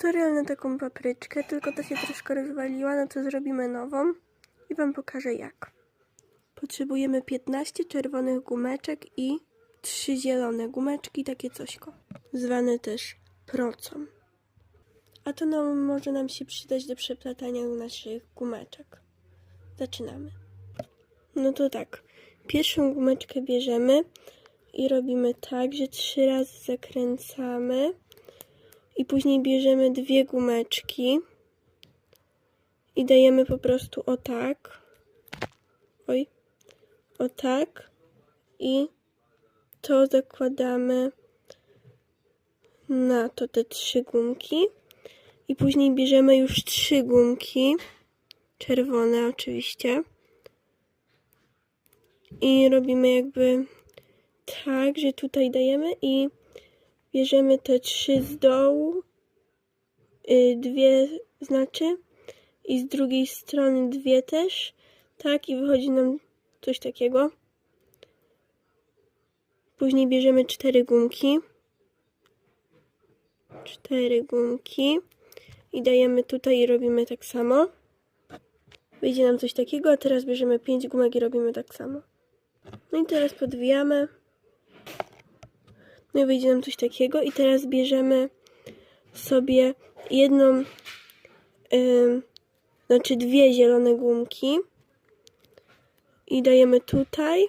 tutorial na taką papryczkę, tylko ta się troszkę rozwaliła, no to zrobimy nową i Wam pokażę jak. Potrzebujemy 15 czerwonych gumeczek i 3 zielone gumeczki, takie cośko, zwane też procą. A to nam, może nam się przydać do przeplatania naszych gumeczek. Zaczynamy. No to tak, pierwszą gumeczkę bierzemy i robimy tak, że trzy razy zakręcamy i później bierzemy dwie gumeczki i dajemy po prostu o tak. Oj. O tak. I to zakładamy na to te trzy gumki. I później bierzemy już trzy gumki. Czerwone oczywiście. I robimy jakby tak, że tutaj dajemy i bierzemy te trzy z dołu, y, dwie znaczy i z drugiej strony dwie też, tak i wychodzi nam coś takiego. Później bierzemy cztery gumki, cztery gumki i dajemy tutaj i robimy tak samo. Wyjdzie nam coś takiego, a teraz bierzemy pięć gumek i robimy tak samo. No i teraz podwijamy. No i wyjdzie nam coś takiego. I teraz bierzemy sobie jedną, ym, znaczy dwie zielone gumki i dajemy tutaj.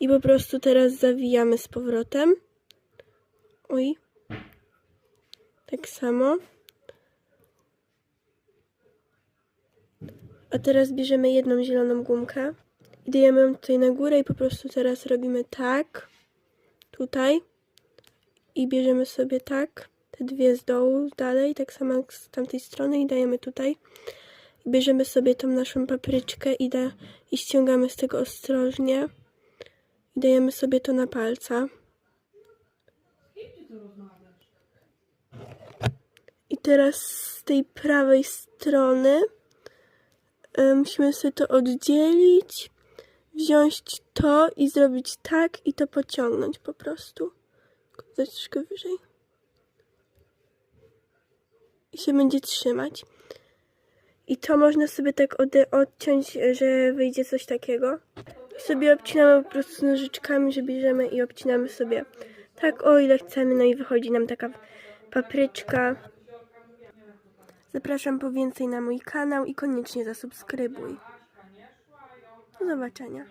I po prostu teraz zawijamy z powrotem. Oj. Tak samo. A teraz bierzemy jedną zieloną gumkę i dajemy ją tutaj na górę i po prostu teraz robimy tak, tutaj i bierzemy sobie tak, te dwie z dołu dalej, tak samo jak z tamtej strony i dajemy tutaj. I bierzemy sobie tą naszą papryczkę i, da, i ściągamy z tego ostrożnie i dajemy sobie to na palca. I teraz z tej prawej strony e, musimy sobie to oddzielić, wziąć to i zrobić tak i to pociągnąć po prostu. Dać troszkę wyżej. I się będzie trzymać. I to można sobie tak ode- odciąć, że wyjdzie coś takiego. I sobie obcinamy po prostu nożyczkami, że bierzemy i obcinamy sobie tak o ile chcemy. No i wychodzi nam taka papryczka. Zapraszam po więcej na mój kanał i koniecznie zasubskrybuj. Do zobaczenia.